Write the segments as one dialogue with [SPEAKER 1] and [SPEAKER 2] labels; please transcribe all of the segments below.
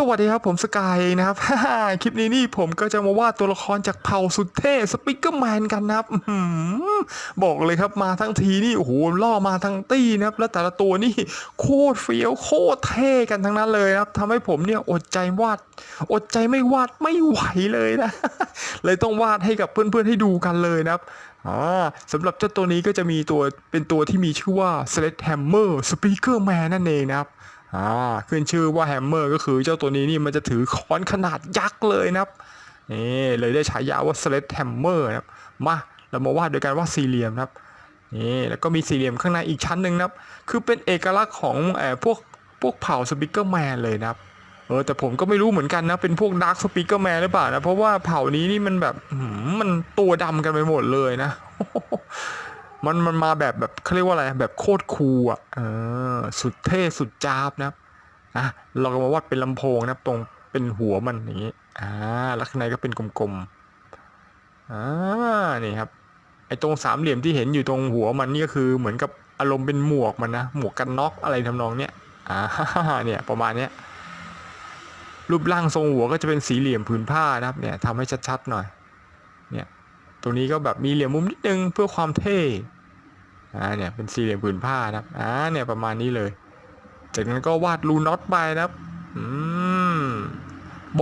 [SPEAKER 1] สวัสดีครับผมสกายนะครับ คลิปนี้นี่ผมก็จะมาวาดตัวละครจากเผ่าสุดเท่สปิกเกอร์แมนกันนะครับบอกเลยครับมาทั้งทีนี่โอ้โหล่อมาทั้งตี้นะครับ แล้วแต่ละตัวนี่โคตรเฟี้ยวโคตรเท่กันทั้งนั้นเลยครับทำให้ผมเนี่ยอดใจวาด อดใจไม่วาดไม่ไหวเลยนะ เลยต้องวาดให้กับเพื่อนๆให้ดูกันเลยนะครับสำหรับเจ้าตัวนี้ก็จะมีตัวเป็นตัวที่มีชื่อว่า Sledgehammer Speaker Man นั่นเองนะครับ อ่าขึ้นชื่อว่าแฮมเมอร์ก็คือเจ้าตัวนี้นี่มันจะถือค้อนขนาดยักษ์เลยนะครับนี่เลยได้ฉายาว่าสเลดแฮมเมอร์นะครับมาเรามาวาดโดยการวาดสี่เหลี่ยมนะครับนี่แล้วก็มีสี่เหลี่ยมข้างในอีกชั้นหนึ่งนะครับ คือเป็นเอกลักษณ์ของเอ่อพวกพวกเผ่าสปิเกอร์แมนเลยนะครับเออแต่ผมก็ไม่รู้เหมือนกันนะ เป็นพวกดาร์คสปิเกอร์แมนหรือเปล่านะ เพราะว่าเผ่านี้นี่มันแบบมันตัวดำกันไปหมดเลยนะ มันมันมาแบบแบบเขาเรียกว่าอะไรแบบโคตรคูลอะเออสุดเท่สุดจ้าบนะอะเราก็มาวาดเป็นลำโพงนะครับตรงเป็นหัวมันอย่างนี้อ่าแล้วข้างในก็เป็นกลมๆอ่านี่ครับไอ้ตรงสามเหลี่ยมที่เห็นอยู่ตรงหัวมันนี่ก็คือเหมือนกับอารมณ์เป็นหมวกมันนะหมวกกันน็อกอะไรทำนองเนี้ยอ่าเนี่ยประมาณเนี้ยรูปร่างทรงหัวก็จะเป็นสีเหลี่ยมผืนผ้านะครับเนี่ยทำให้ชัดๆหน่อยเนี่ยตรงนี้ก็แบบมีเหลี่ยมมุมนิดนึงเพื่อความเท่ อ่าเนี่ยเป็นสี่เหลี่ยมผืนผ้านะครับอ่าเนี่ยประมาณนี้เลย จากนั้นก็วาดรูน็อตไปนะครับอืม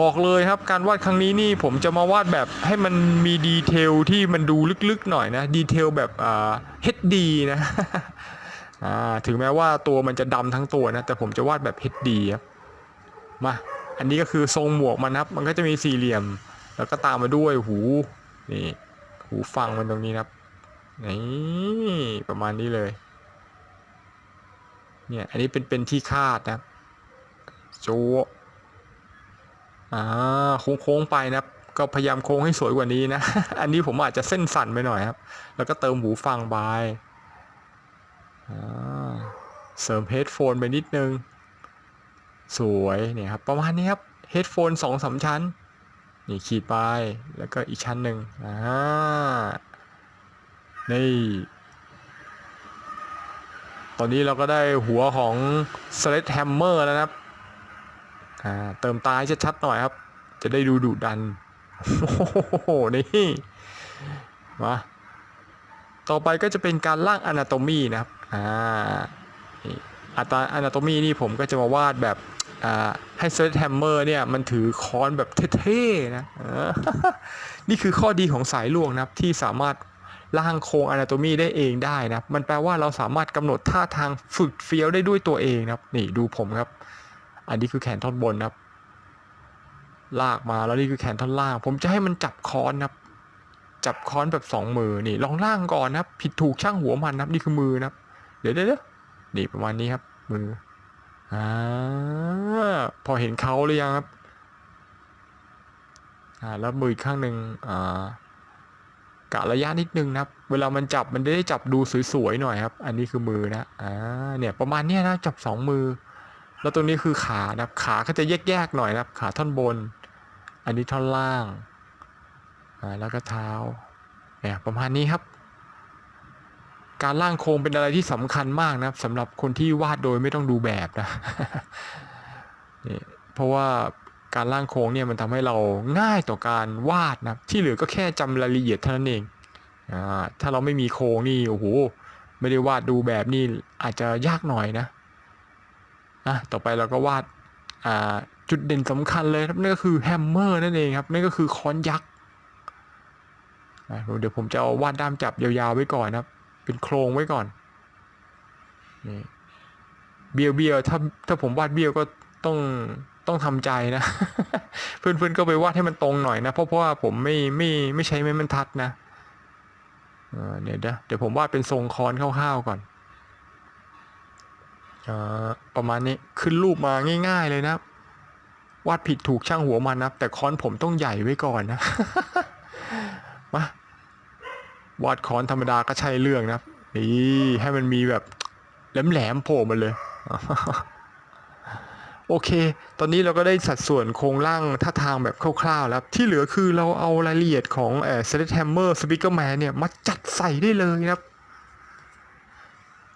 [SPEAKER 1] บอกเลยครับการวาดครั้งนี้นี่ผมจะมาวาดแบบให้มันมีดีเทลที่มันดูลึกๆหน่อยนะดีเทลแบบอ่า HD นะอ่าถึงแม้ว่าตัวมันจะดำทั้งตัวนะแต่ผมจะวาดแบบ HD ครับมา อันนี้ก็คือทรงหมวกมันครับ มันก็จะมีสี่เหลี่ยม แล้วก็ตามมาด้วยหูนี่หูฟังมันตรงนี้นะครับ นี่ประมาณนี้เลย เนี่ย อันนี้เป็นเป็นที่คาดนะโจวอ่าโค้งโค้งๆไปนะครับ ก็พยายามโค้งให้สวยกว่านี้นะ อันนี้ผมอาจจะเส้นสั่นไปหน่อยครับ แล้วก็เติมหูฟังไปอ่าเสริมเฮดโฟนไปนิดนึง สวยเนี่ยครับ ประมาณนี้ครับเฮดโฟนสองสามชั้น นี่ขีดไป แล้วก็อีกชั้นหนึ่งอ่า นี่ตอนนี้เราก็ได้หัวของ Sledgehammer แล้วนะครับอ่าเติมตาให้ชัดๆหน่อยครับ จะได้ดูดุดัน โอ้โห นี่ มา ต่อไปก็จะเป็นการร่าง Anatomy นะครับ อ่านี่อัตรา Anatomy นี่ผมก็จะมาวาดแบบอ่าให้ Sledgehammer เนี่ยมันถือค้อนแบบเท่ๆนะเออนี่คือข้อดีของสายลวงนะครับที่สามารถ ร่างโครง Anatomy ได้เองได้นะมันแปลว่าเราสามารถกำหนดท่าทางฝึกเฟี้ยวได้ด้วยตัวเองนะครับ นี่ดูผมครับ อันนี้คือแขนท่อนบนนะครับ ลากมาแล้วนี่คือแขนท่อนล่าง ผมจะให้มันจับค้อนนะครับ จับค้อนแบบสองมือนี่ลองล่างก่อนนะครับ ผิดถูกช่างหัวมันนะครับ นี่คือมือนะครับ เดี๋ยวเดี๋ยวเดี๋ยวนี่ประมาณนี้ครับ มืออ่าพอเห็นเขาหรือยังครับอ่าแล้วมืออีกข้างหนึ่งอ่า กะระยะนิดนึงนะครับ เวลามันจับมันได้จับดูสวยๆหน่อยครับ อันนี้คือมือนะอ่าเนี่ยประมาณเนี้ยนะจับสองมือ แล้วตรงนี้คือขานะครับขาก็จะแยกๆหน่อยนะครับ ขาท่อนบน อันนี้ท่อนล่างอ่าแล้วก็เท้าเนี่ยประมาณนี้ครับ การล่างโครงเป็นอะไรที่สำคัญมากนะครับสำหรับคนที่วาดโดยไม่ต้องดูแบบนะนี่เพราะว่า การล่างโครงเนี่ยมันทำให้เราง่ายต่อการวาดนะที่เหลือก็แค่จำรายละเอียดเท่านั้นเองอ่าถ้าเราไม่มีโครงนี่โอ้โหไม่ได้วาดดูแบบนี่อาจจะยากหน่อยนะอะต่อไปเราก็วาดอ่าจุดเด่นสำคัญเลยครับนั่นก็คือแฮมเมอร์นั่นเองครับนั่นก็คือค้อนยักษ์อะเดี๋ยวผมจะเอาวาดด้ามจับยาวๆไว้ก่อนนะครับ เป็นโครงไว้ก่อนนี่เบียวเบียวๆถ้าถ้าผมวาดเบี้ยวก็ต้อง ต้องทำใจนะ เพื่อนๆก็ไปวาดให้มันตรงหน่อยนะ เพราะเพราะว่าผมไม่ไม่ไม่ใช้ไม้บรรทัดนะเดี๋ยวเดี๋ยวผมวาดเป็นทรงคอนคร่าวๆก่อนอ่าประมาณนี้ขึ้นรูปมาง่าย ๆเลยนะ วาดผิดถูกช่างหัวมันนะแต่คอนผมต้องใหญ่ไว้ก่อนนะมาวาดคอนธรรมดาก็ใช่เรื่องนะนี่ให้มันมีแบบแหลมๆโผล่มาเลย โอเค ตอนนี้เราก็ได้สัดส่วนโครงร่างท่าทางแบบคร่าวๆแล้ว ที่เหลือคือเราเอารายละเอียดของเอ่อ Sledgehammer Speakerman เนี่ย มาจัดใส่ได้เลยนะครับ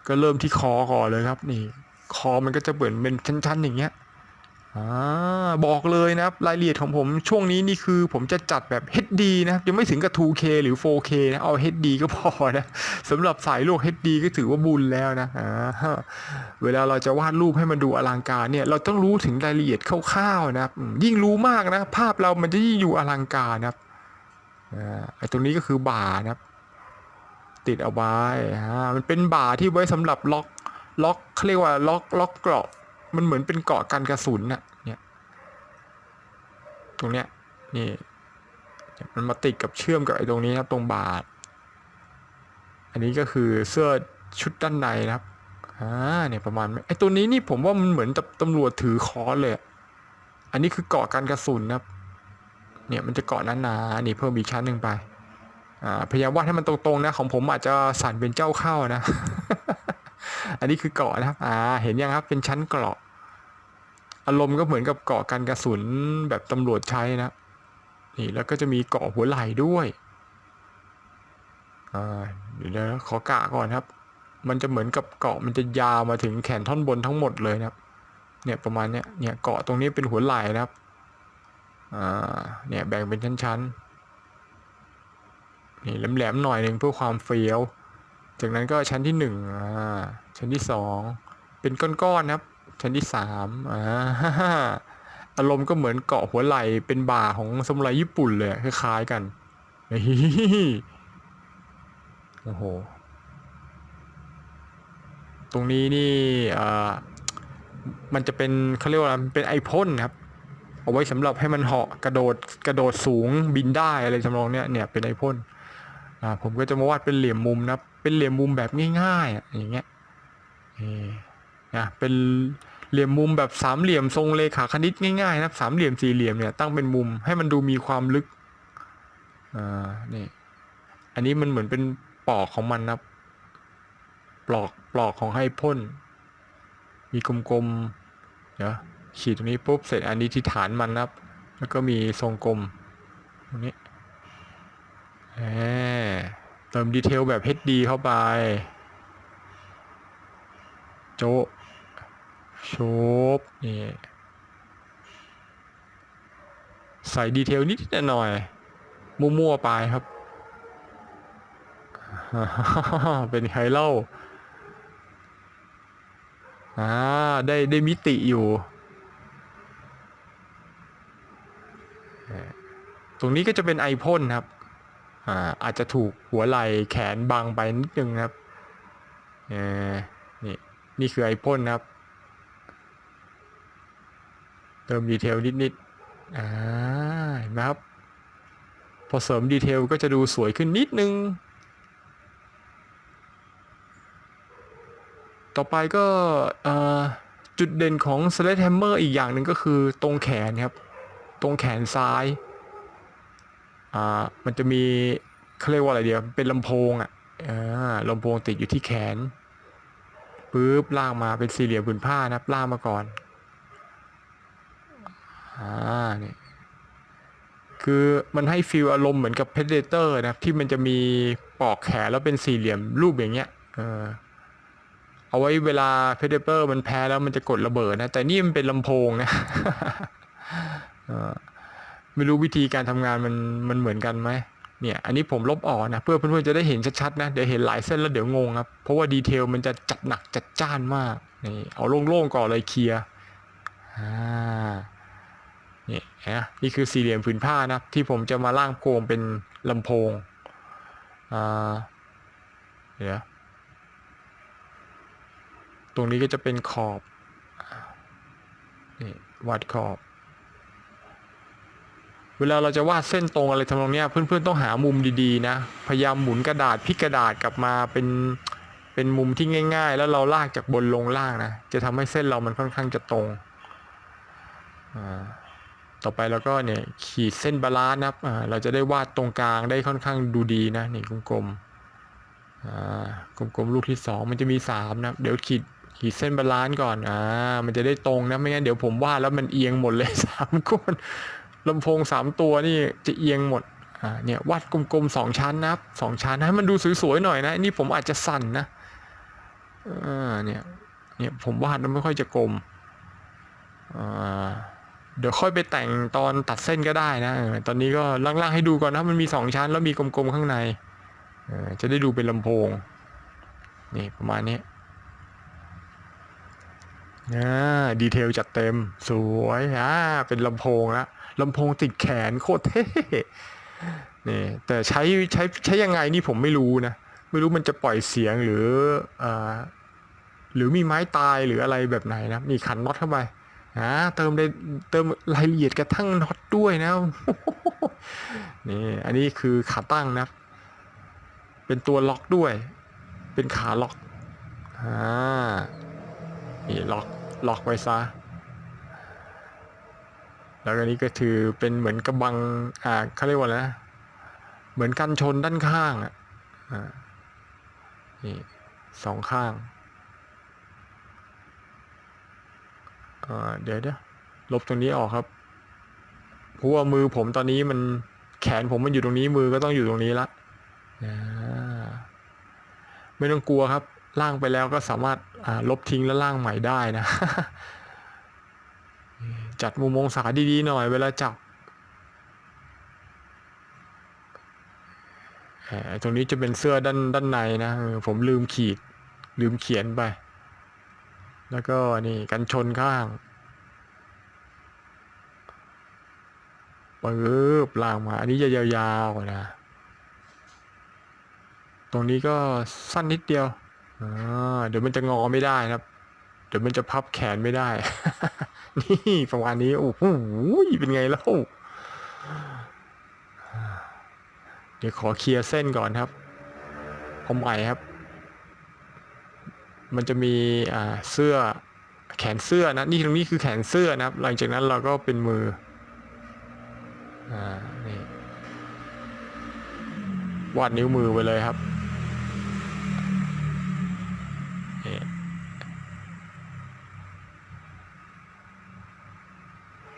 [SPEAKER 1] ก็เริ่มที่คอก่อนเลยครับ นี่ คอมันก็จะเหมือนเป็นชั้นๆอย่างเงี้ย บอกเลยนะครับรายละเอียดของผมช่วงนี้นี่คือผมจะจัดแบบ HD นะครับยังไม่ถึงกับ 2K หรือ 4K นะเอา HD ก็พอนะสำหรับสายโลก HD ก็ถือว่าบุญแล้วนะเวลาเราจะวาดรูปให้มันดูอลังการเนี่ยเราต้องรู้ถึงรายละเอียดคร่าวๆนะครับยิ่งรู้มากนะภาพเรามันจะยิ่งอยู่อลังการนะครับไอ้ตรงนี้ก็คือบ่านะครับ ติดเอาไว้มันเป็นบ่าที่ไว้สำหรับล็อกล็อกเขาเรียกว่าล็อกล็อกเกราะ มันเหมือนเป็นเกาะกันกระสุนน่ะ เนี่ย ตรงเนี้ย นี่ มันมาติดกับเชื่อมกับไอ้ตรงนี้ครับตรงบาด อันนี้ก็คือเสื้อชุดด้านในนะครับ อ่า เนี่ยประมาณไอ้ตัวนี้นี่ผมว่ามันเหมือนตำรวจถือค้อนเลย อันนี้คือเกาะกันกระสุนนะครับ เนี่ยมันจะเกาะหนาๆนี่เพิ่มอีกชั้นหนึ่งไป อ่า พยายามวาดให้มันตรงๆนะ ของผมอาจจะสั่นเป็นเจ้าเข้านะ อันนี้คือเกาะนะครับอ่าเห็นยังครับเป็นชั้นเกราะ อารมณ์ก็เหมือนกับเกาะกันกระสุนแบบตำรวจใช้นะนี่แล้วก็จะมีเกาะหัวไหล่ด้วยอ่าเดี๋ยวนะขอกะก่อนครับ มันจะเหมือนกับเกาะมันจะยาวมาถึงแขนท่อนบนทั้งหมดเลยนะครับ เนี่ยประมาณเนี้ยเนี่ยเกาะตรงนี้เป็นหัวไหล่นะครับอ่าเนี่ยแบ่งเป็นชั้นๆนี่แหลมๆหน่อยหนึ่งเพื่อความเฟี้ยว จากนั้นก็ชั้นที่หนึ่งอ่า ชั้นที่สองเป็นก้อนๆนะครับ ชั้นที่สามอ่าอารมณ์ก็เหมือนเกาะหัวไหล่เป็นบ่าของสมุไรญี่ปุ่นเลยคล้ายๆกันโอ้โหตรงนี้นี่อ่ามันจะเป็นเขาเรียกว่าเป็นไอพ่นครับ เอาไว้สำหรับให้มันเหาะกระโดดกระโดดสูงบินได้อะไรทำนองเนี้ยเนี่ยเป็นไอพ่นอ่าผมก็จะมาวาดเป็นเหลี่ยมมุมนะเป็นเหลี่ยมมุมแบบง่ายๆอะอย่างเงี้ย นี่นะเป็นเหลี่ยมมุมแบบสามเหลี่ยมทรงเลขาคณิตง่ายๆนะครับสามเหลี่ยมสี่เหลี่ยมเนี่ยตั้งเป็นมุมให้มันดูมีความลึกอ่านี่อันนี้มันเหมือนเป็นปลอกของมันนะครับปลอกปลอกของให้พ่นมีกลมๆเดี๋ยวขีดตรงนี้ปุ๊บเสร็จอันนี้ที่ฐานมันนะครับ แล้วก็มีทรงกลมตรงนี้แหมเติมดีเทลแบบ HD เข้าไป โจะโชบนี่ใส่ดีเทลนิดๆหน่อย มั่วๆไปครับ เป็นไฮเล่าอ่าได้ได้มิติอยู่ ตรงนี้ก็จะเป็นไอพ่นครับอ่าอาจจะถูกหัวไหล่แขนบังไปนิดนึงครับเออ นี่คือไอพ่นครับ เติมดีเทลนิดๆอ่าเห็นไหมครับ พอเสริมดีเทลก็จะดูสวยขึ้นนิดนึง ต่อไปก็จุดเด่นของ s l e d g h a m m e r อีกอย่างหนึ่งก็คือตรงแขนครับ ตรงแขนซ้ายอ่ามันจะมีเขาเรียกว่าอะไรเดียวเป็นลำโพงอะอ่าลำโพงติดอยู่ที่แขน ปุ๊บลากมาเป็นสี่เหลี่ยมผืนผ้านะปลากมาก่อนอ่านี่คือมันให้ฟีลอารมณ์เหมือนกับ Predator นะที่มันจะมีปอกแขนแล้วเป็นสี่เหลี่ยมรูปอย่างเงี้ยเออเอาไว้เวลา Predator มันแพ้แล้วมันจะกดระเบิดนะแต่นี่มันเป็นลำโพงนะไม่รู้วิธีการทำงานมันมันเหมือนกันไหม เนี่ยอันนี้ผมลบออกนะเพื่อเพื่อนๆจะได้เห็นชัดๆนะเดี๋ยวเห็นหลายเส้นแล้วเดี๋ยวงงครับเพราะว่าดีเทลมันจะจัดหนักจัดจ้านมากนี่เอาโล่งๆก่อนเลยเคลียร์อ่านี่นะนี่คือสี่เหลี่ยมผืนผ้านะที่ผมจะมาล่างโครงเป็นลำโพงอ่าเดี๋ยวตรงนี้ก็จะเป็นขอบนี่วาดขอบ เวลาเราจะวาดเส้นตรงอะไรทำนองเนี้ยเพื่อนๆต้องหามุมดีๆนะ พยายามหมุนกระดาษพลิกกระดาษกลับมาเป็นเป็นมุมที่ง่าย ๆ แล้วเราลากจากบนลงล่างนะ จะทำให้เส้นเรามันค่อนข้างจะตรง ต่อไปเราก็เนี่ยขีดเส้นบาลานซ์นะครับเราจะได้วาดตรงกลางได้ค่อนข้างดูดีนะนี่กลมๆกลมๆลูกที่สองมันจะมีสามนะเดี๋ยวขีดขีดเส้นบาลานซ์ก่อนอ่ามันจะได้ตรงนะไม่งั้นเดี๋ยวผมวาดแล้วมันเอียงหมดเลยสามก้น ลำโพงสามตัวนี่จะเอียงหมดอ่าเนี่ยวาดกลมๆสองชั้นนะครับสองชั้นให้มันดูสวยๆหน่อยนะนี่ผมอาจจะสั่นนะอ่าเนี่ยเนี่ยผมวาดแล้วไม่ค่อยจะกลมอ่าเดี๋ยวค่อยไปแต่งตอนตัดเส้นก็ได้นะตอนนี้ก็ล่างๆให้ดูก่อนนะมันมีสองชั้นแล้วมีกลมๆข้างในจะได้ดูเป็นลำโพงนี่ประมาณนี้อ่าดีเทลจัดเต็มสวยอ่าเป็นลำโพงละ ลำโพงติดแขนโคตรเท่นี่แต่ใช้ใช้ใช้ยังไงนี่ผมไม่รู้นะ ไม่รู้มันจะปล่อยเสียงหรืออ่าหรือมีไม้ตายหรืออะไรแบบไหนนะ มีขันน็อตเข้าไปอ่าเติมได้เติมรายละเอียดกระทั่งน็อตด้วยนะนี่อันนี้คือขาตั้งนะ เป็นตัวล็อกด้วย เป็นขาล็อกอ่านี่ล็อกล็อกไว้ซะ แล้วอันนี้ก็คือเป็นเหมือนกระบังอ่าเขาเรียกว่าอะไรนะเหมือนกันชนด้านข้างอะอ่านี่สองข้างอ่าเดี๋ยวเดี๋ยวลบตรงนี้ออกครับเพราะว่ามือผมตอนนี้มันแขนผมมันอยู่ตรงนี้มือก็ต้องอยู่ตรงนี้ละไม่ต้องกลัวครับล่างไปแล้วก็สามารถอ่าลบทิ้งแล้วล่างใหม่ได้นะ จัดมุมมองศาดีๆหน่อยเวลาจับเอ่อตรงนี้จะเป็นเสื้อด้านด้านในนะผมลืมขีด ลืมเขียนไป แล้วก็นี่กันชนข้างปึ๊บล่างมา อันนี้จะยาวๆนะ ตรงนี้ก็สั้นนิดเดียวเดี๋ยวมันจะงอไม่ได้นะครับ เดี๋ยวมันจะพับแขนไม่ได้ นี่ประมาณนี้ โอ้โหเป็นไงแล้วเดี๋ยวขอเคลียร์เส้นก่อนครับเอาใหม่ครับ มันจะมีอ่าเสื้อแขนเสื้อนะ นี่ตรงนี้คือแขนเสื้อนะครับ หลังจากนั้นเราก็เป็นมือ อ่า นี่ วาดนิ้วมือไปเลยครับ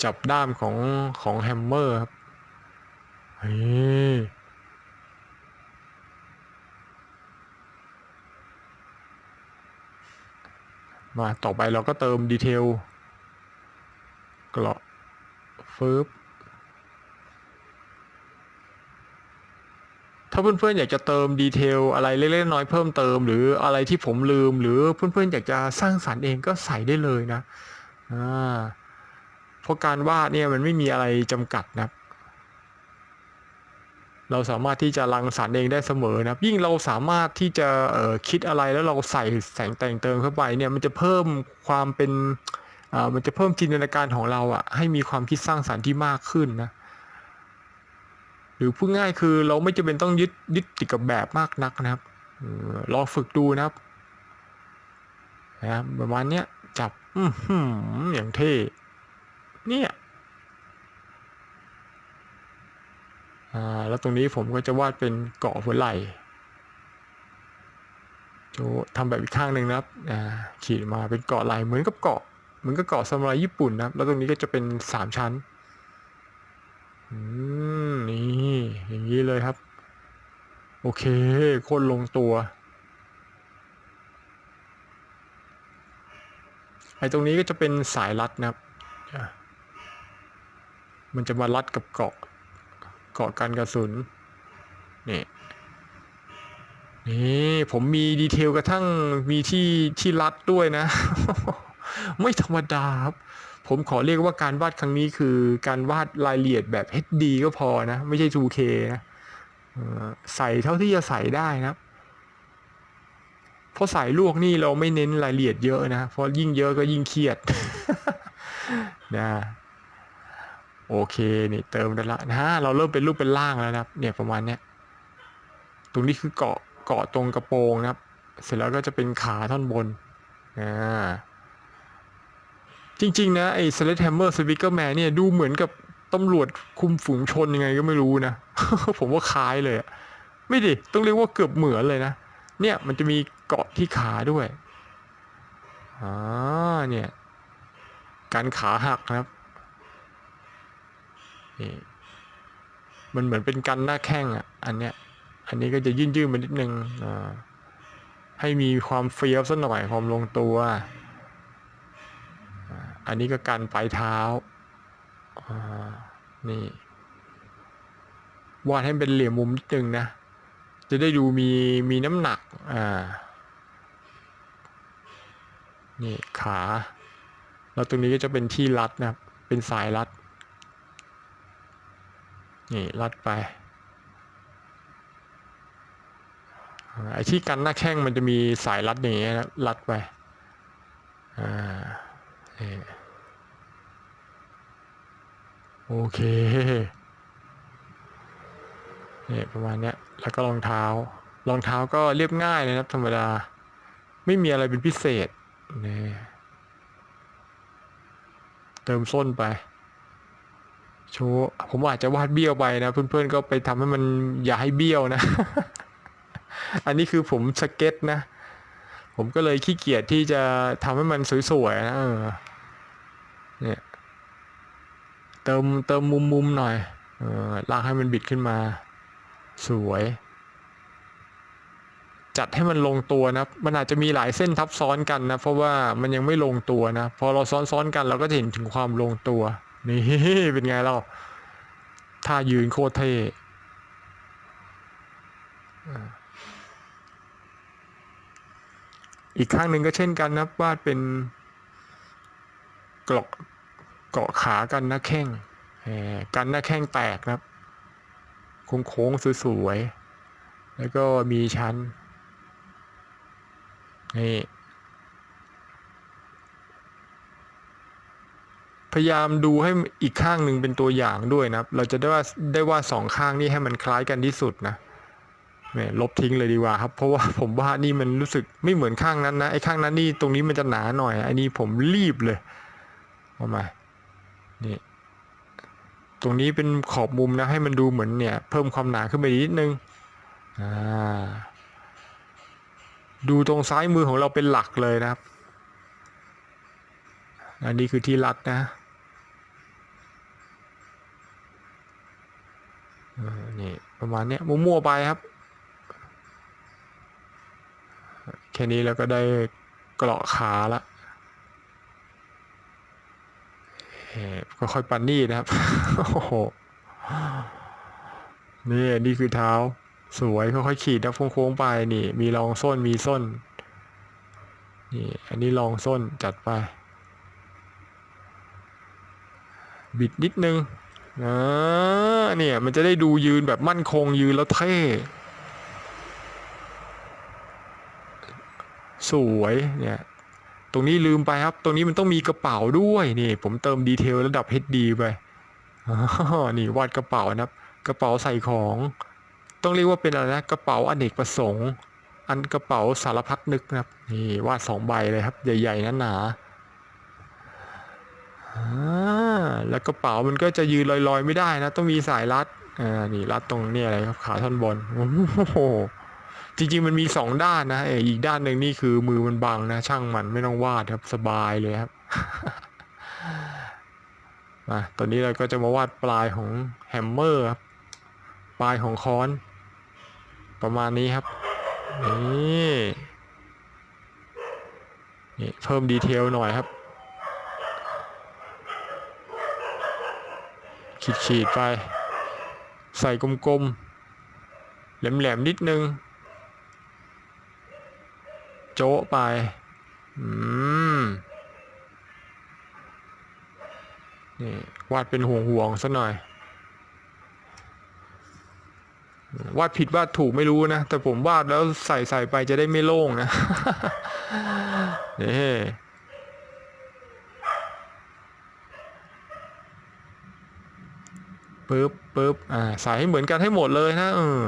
[SPEAKER 1] จับด้ามของของแฮมเมอร์ครับเฮ้มาต่อไปเราก็เติมดีเทลกรอบฟืบถ้าเพื่อนๆอยากจะเติมดีเทลอะไรเล็กๆน้อยๆเพิ่มเติม หรืออะไรที่ผมลืม หรือเพื่อนๆอยากจะสร้างสรรค์เองก็ใส่ได้เลยนะอ่า เพราะการวาดเนี่ยมันไม่มีอะไรจำกัดนะครับ เราสามารถที่จะรังสรรค์เองได้เสมอนะครับ ยิ่งเราสามารถที่จะคิดอะไรแล้วเราใส่แสงแต่งเติมเข้าไปเนี่ยมันจะเพิ่มความเป็นมันจะเพิ่มจินตนาการของเราอะให้มีความคิดสร้างสรรค์ที่มากขึ้นนะหรือพูดง่ายคือเราไม่จำเป็นต้องยึดยึดติดกับแบบมากนักนะครับลองฝึกดูนะครับนะประมาณเนี้ยจับ อือย่างเท่ เนี่ย อ่า แล้วตรงนี้ผมก็จะวาดเป็นเกาะหัวไหล่โจทำแบบอีกข้างหนึ่งนะครับ อ่า ขีดมาเป็นเกาะไหล่เหมือนกับเกาะ เหมือนกับเกาะซามูไรญี่ปุ่นนะครับ แล้วตรงนี้ก็จะเป็นสามชั้น อืม นี่ อย่างนี้เลยครับ โอเค โคนลงตัวไอ้ตรงนี้ก็จะเป็นสายรัดนะครับอะ มันจะมารัดกับเกาะเกาะกันกระสุนนี่นี่ผมมีดีเทลกระทั่งมีที่ที่รัดด้วยนะ ไม่ธรรมดาครับ ผมขอเรียกว่าการวาดครั้งนี้คือการวาดรายละเอียดแบบ HD ก็พอนะ ไม่ใช่ 2K นะเอ่อใส่เท่าที่จะใส่ได้นะเพราะใส่ลวกนี่เราไม่เน้นรายละเอียดเยอะนะ เพราะยิ่งเยอะก็ยิ่งเครียดนะ โอเคนี่เติมได้ละนะเราเริ่มเป็นรูปเป็นร่างแล้วนะครับเนี่ยประมาณเนี้ยตรงนี้คือเกาะเกาะตรงกระโปรงนะครับ เสร็จแล้วก็จะเป็นขาท่อนบนอ่าจริงๆนะไอ้ Sledgehammer Speaker Man เนี่ยดูเหมือนกับตำรวจคุมฝูงชนยังไงก็ไม่รู้นะ ผมว่าคล้ายเลยอะไม่ดิต้องเรียกว่าเกือบเหมือนเลยนะ เนี่ยมันจะมีเกาะที่ขาด้วยอ่าเนี่ยการขาหักนะครับ นี่มันเหมือนเป็นกันหน้าแข้งอะ อันเนี้ย อันนี้ก็จะยื่นยื่นๆมานิดนึงอ่าให้มีความเฟี้ยวสักหน่อยความลงตัว อันนี้ก็กันปลายเท้าอ่านี่ วาดให้เป็นเหลี่ยมมุมนิดนึงนะ จะได้ดูมีมีน้ำหนัก อ่า นี่ขา แล้วตรงนี้ก็จะเป็นที่รัดนะครับเป็นสายรัด นี่รัดไปไอ้ที่กันหน้าแข้งมันจะมีสายรัดอย่างเงี้ยนะรัดไปอ่านี่โอเคเนี่ยประมาณเนี้ยแล้วก็รองเท้ารองเท้าก็เรียบง่ายเลยนะครับธรรมดา ไม่มีอะไรเป็นพิเศษเนี่เติมส้นไป โชว์ผมอาจจะวาดเบี้ยวไปนะเพื่อนๆก็ไปทำให้มันอย่าให้เบี้ยวนะ อันนี้คือผมสเก็ตนะ ผมก็เลยขี้เกียจที่จะทำให้มันสวยๆนะเออเนี่ยเติมเติมมุมๆหน่อยเออลากให้มันบิดขึ้นมา สวย จัดให้มันลงตัวนะ มันอาจจะมีหลายเส้นทับซ้อนกันนะ เพราะว่ามันยังไม่ลงตัวนะ พอเราซ้อนๆกันเราก็จะเห็นถึงความลงตัว นี่เป็นไงเราท่ายืนโคตรเท่อีกข้างหนึ่งก็เช่นกันนะวาดเป็นเกาะเกาะขากันหน้าแข้งกันหน้าแข้งแตกครับ โค้งๆสวยๆแล้วก็มีชั้นนี่ พยายามดูให้อีกข้างหนึ่งเป็นตัวอย่างด้วยนะครับ เราจะได้ว่าได้ว่าสองข้างนี้ให้มันคล้ายกันที่สุดนะแหมลบทิ้งเลยดีกว่าครับ เพราะว่าผมว่านี่มันรู้สึกไม่เหมือนข้างนั้นนะไอ้ข้างนั้นนี่ตรงนี้มันจะหนาหน่อยอันนี้ผมรีบเลยเอามานี่ตรงนี้เป็นขอบมุมนะให้มันดูเหมือนเนี่ย เพิ่มความหนาขึ้นไปนิดนึงอ่าดูตรงซ้ายมือของเราเป็นหลักเลยนะครับ อันนี้คือที่รัดนะ นี่ประมาณเนี้ยมั่วๆไปครับ แค่นี้แล้วก็ได้เกราะขาละเอ่อค่อยปันนี่นะครับ โอ้โห นี่นี่คือเท้า สวยค่อยๆขีดนะโค้งๆไปนี่ มีรองส้นมีส้น นี่ อันนี้รองส้นจัดไป บิดนิดนึง อ่าเนี่ยมันจะได้ดูยืนแบบมั่นคงยืนแล้วเท่ สวยเนี่ยตรงนี้ลืมไปครับ ตรงนี้มันต้องมีกระเป๋าด้วยนี่ผมเติมดีเทลระดับ HD ไปนี่วาดกระเป๋านะครับ กระเป๋าใส่ของ ต้องเรียกว่าเป็นอะไรนะกระเป๋าอเนกประสงค์ อันกระเป๋าสารพัดนึกนะครับนี่วาดสองใบเลยครับ ใหญ่ๆหนาๆอ่า แล้วกระเป๋ามันก็จะยืนลอยๆ ไม่ได้นะ ต้องมีสายรัดอ่านี่รัดตรงนี่อะไรครับขาท่อนบนโอ้โหจริงๆมันมีสองด้านนะเอออีกด้านหนึ่งนี่คือมือมันบังนะ ช่างมันไม่ต้องวาดครับสบายเลยครับมาตอนนี้เราก็จะมาวาดปลายของแฮมเมอร์ครับปลายของค้อน ประมาณนี้ครับนี่นี่เพิ่มดีเทลหน่อยครับ ขีดๆไป ใส่กลมๆ แหลมๆ นิดนึง โจ๊ะไป อืม นี่ วาดเป็นห่วงห่วงๆซะหน่อย วาดผิดวาดถูกไม่รู้นะ แต่ผมวาดแล้วใส่ใส่ไปจะได้ไม่โล่งนะ นี่ ปึ๊บปึ๊บอ่าใส่ให้เหมือนกันให้หมดเลยนะเออ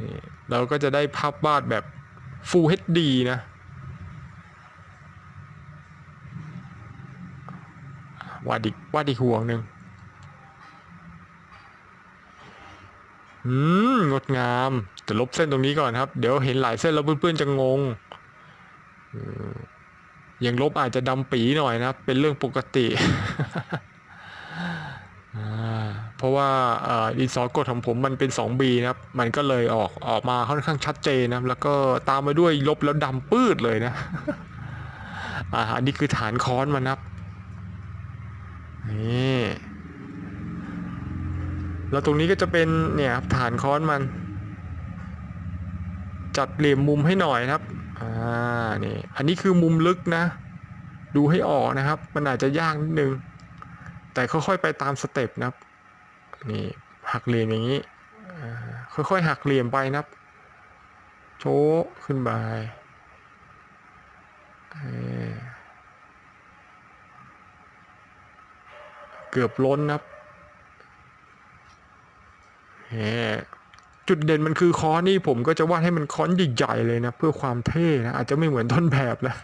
[SPEAKER 1] นี่เราก็จะได้ภาพวาดแบบ Full HD นะวาดอีกวาดอีกห่วงหนึ่งอืม งดงามแต่ลบเส้นตรงนี้ก่อนครับ เดี๋ยวเห็นหลายเส้นแล้วเพื่อนๆจะงง อย่างลบอาจจะดำปีหน่อยนะครับ เป็นเรื่องปกติ เพราะว่าอินสอกดของผมมันเป็น 2B นะครับ มันก็เลยออกออกมาค่อนข้างชัดเจนนะครับ แล้วก็ตามมาด้วยลบแล้วดำปื้ดเลยนะอ่าอันนี้คือฐานค้อนมันนะครับนี่แล้วตรงนี้ก็จะเป็นเนี่ยฐานค้อนมัน จัดเหลี่ยมมุมให้หน่อยนะครับ อ่านี่อันนี้คือมุมลึกนะ ดูให้ออกนะครับ มันอาจจะยากนิดนึง แต่ค่อยๆไปตามสเต็ปนะครับนี่หักเหลี่ยมอย่างนี้ค่อยๆหักเหลี่ยมไปนะครับ โชว์ขึ้นไปเเกือบล้นนะครับแหม จุดเด่นมันคือค้อนนี่ผมก็จะวาดให้มันค้อนใหญ่ๆเลยนะ เพื่อความเท่นะอาจจะไม่เหมือนต้นแบบนะ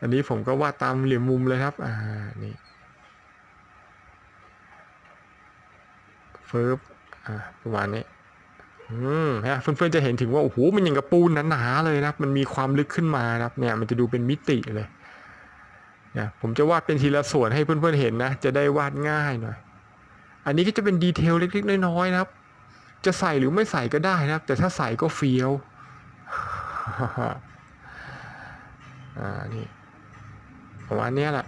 [SPEAKER 1] อันนี้ผมก็วาดตามเหลี่ยมมุมเลยครับ อ่านี่เฟิร์บอ่าประมาณนี้อืมฮะเพื่อนๆจะเห็นถึงว่าโอ้โหมันอย่างกับปูนหนาๆเลยนะมันมีความลึกขึ้นมานะครับ เนี่ยมันจะดูเป็นมิติเลยเนี่ยผมจะวาดเป็นทีละส่วนให้เพื่อนๆเห็นนะ จะได้วาดง่ายหน่อย อันนี้ก็จะเป็นดีเทลเล็กๆน้อยๆนะครับ จะใส่หรือไม่ใส่ก็ได้นะครับ แต่ถ้าใส่ก็เฟี้ยวอ่านี่ประมาณนี้แหละ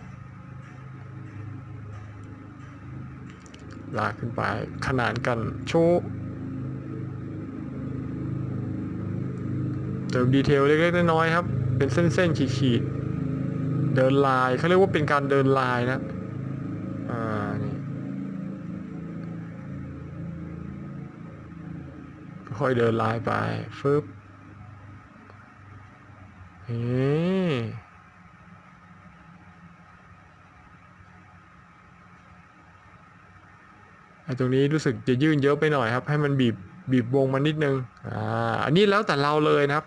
[SPEAKER 1] ลากขึ้นไปขนานกันโชว์เติมดีเทลเล็กๆน้อยๆครับ เป็นเส้นๆขีดๆเดินลายเขาเรียกว่าเป็นการเดินลายนะอ่า ค่อยเดินลายไปฟึบนี่ไอตรงนี้รู้สึกจะยื่นเยอะไปหน่อยครับ ให้มันบีบบีบวงมันนิดนึง อ่า อันนี้แล้วแต่เราเลยนะครับ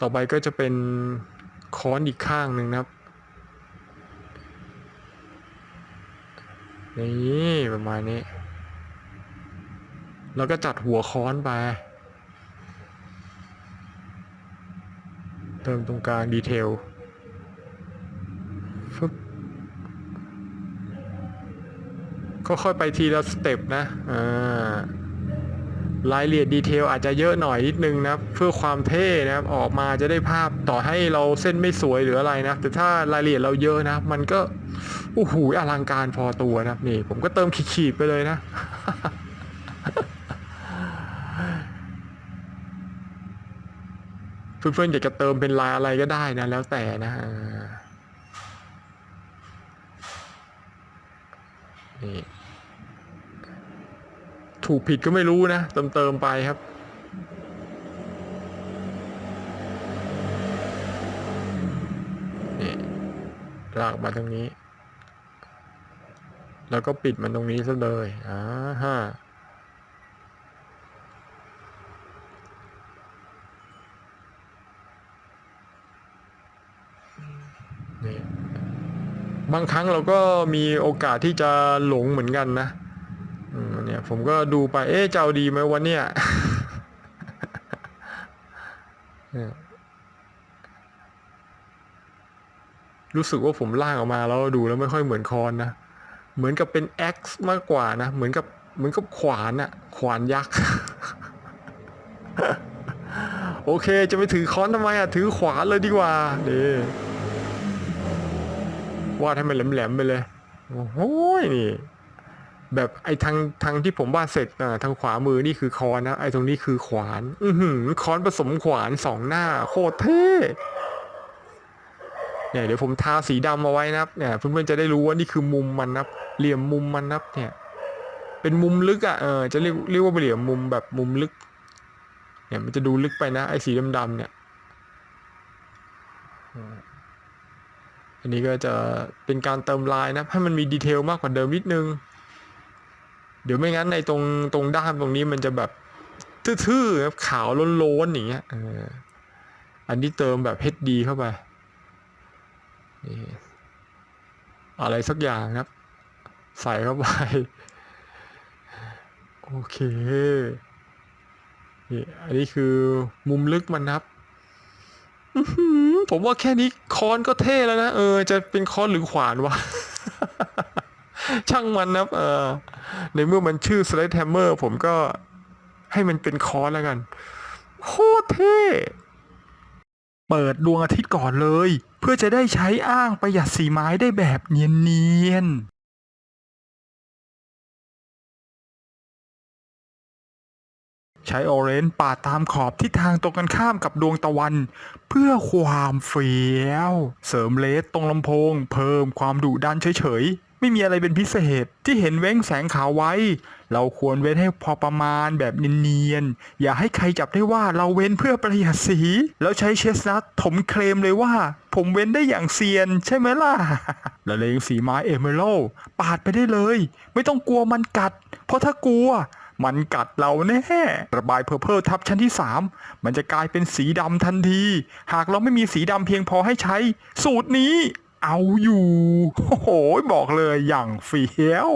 [SPEAKER 1] ต่อไปก็จะเป็นค้อนอีกข้างหนึ่งนะครับ นี่ประมาณนี้ แล้วก็จัดหัวค้อนไป เติมตรงกลางดีเทลฟึบค่อยๆไปทีละสเต็ปนะอ่ารายละเอียดดีเทลอาจจะเยอะหน่อยนิดนึงนะเพื่อความเท่นะครับออกมาจะได้ภาพต่อให้เราเส้นไม่สวยหรืออะไรนะ แต่ถ้ารายละเอียดเราเยอะนะ มันก็โอ้โหอลังการพอตัวนะนี่ ผมก็เติมขีดๆไปเลยนะ เพื่อนๆอยากจะเติมเป็นลายอะไรก็ได้นะ แล้วแต่นะนี่ถูกผิดก็ไม่รู้นะ เติมเติมๆไปครับ นี่ลากมาตรงนี้ แล้วก็ปิดมันตรงนี้ซะเลยอ่าฮะ นี่บางครั้งเราก็มีโอกาสที่จะหลงเหมือนกันนะเนี่ยผมก็ดูไป เอ๊ะเจะเอาดีไหมวันเนี้ยรู้สึกว่าผมล่างออกมาแล้วดูแล้วไม่ค่อยเหมือนคอนนะ เหมือนกับเป็น X มากกว่านะ เหมือนกับเหมือนกับขวานอะขวานยักษ์ โอเค จะไปถือค้อนทำไมอะถือขวานเลยดีกว่านี่ วาดให้มันแหลมๆไปเลยโอ้โหนี่แบบไอ้ทางทางที่ผมวาดเสร็จอ่าทางขวามือนี่คือคอนนะไอ้ตรงนี้คือขวาน อือหือคอนผสมขวานสองหน้า โคตรเท่เนี่ยเดี๋ยวผมทาสีดำเอาไว้นะครับเนี่ยเพื่อนๆจะได้รู้ว่านี่คือมุมมันนะครับเหลี่ยมมุมมันนะครับเนี่ย เป็นมุมลึกอะเออจะเรียกเรียกว่าเหลี่ยมมุมแบบมุมลึก เนี่ยมันจะดูลึกไปนะ ไอ้สีดำๆเนี่ย อันนี้ก็จะเป็นการเติมลายนะ ให้มันมีดีเทลมากกว่าเดิมนิดนึง เดี๋ยวไม่งั้นในตรงตรงด้ามตรงนี้มันจะแบบทื่อๆครับขาวล้นๆอย่างเงี้ยอันนี้เติมแบบ HD เข้าไปนี่อะไรสักอย่างครับ ใส่เข้าไป โอเคนี่อันนี้คือมุมลึกมันครับ ผมว่าแค่นี้ค้อนก็เท่แล้วนะ เออ จะเป็นค้อนหรือขวานวะ ช่างมันนะเออ ในเมื่อมันชื่อสไลด์แทมเมอร์ผมก็ให้มันเป็นค้อนแล้วกัน โคตรเท่ เปิดดวงอาทิตย์ก่อนเลย เพื่อจะได้ใช้อ้างประหยัดสีไม้ได้แบบเนียนๆ ใช้ออเรนจ์ปาดตามขอบทิศทางตรงกันข้ามกับดวงตะวัน เพื่อความเฟี้ยว เสริมเลสตรงลำโพง เพิ่มความดุดันเฉยๆ ไม่มีอะไรเป็นพิเศษที่เห็นเว้งแสงขาวไว้ เราควรเว้นให้พอประมาณแบบเนียนๆ อย่าให้ใครจับได้ว่าเราเว้นเพื่อประหยัดสี แล้วใช้เชสนัทถมเคลมเลยว่า ผมเว้นได้อย่างเซียนใช่ไหมล่ะละเลงสีไม้เอเมอรัลปาดไปได้เลย ไม่ต้องกลัวมันกัด เพราะถ้ากลัว มันกัดเราแน่ระบายเพอร์เพลทับชั้นที่ 3 มันจะกลายเป็นสีดำทันที หากเราไม่มีสีดำเพียงพอให้ใช้ สูตรนี้เอาอยู่ โอ้โห บอกเลยอย่างเฟี้ยว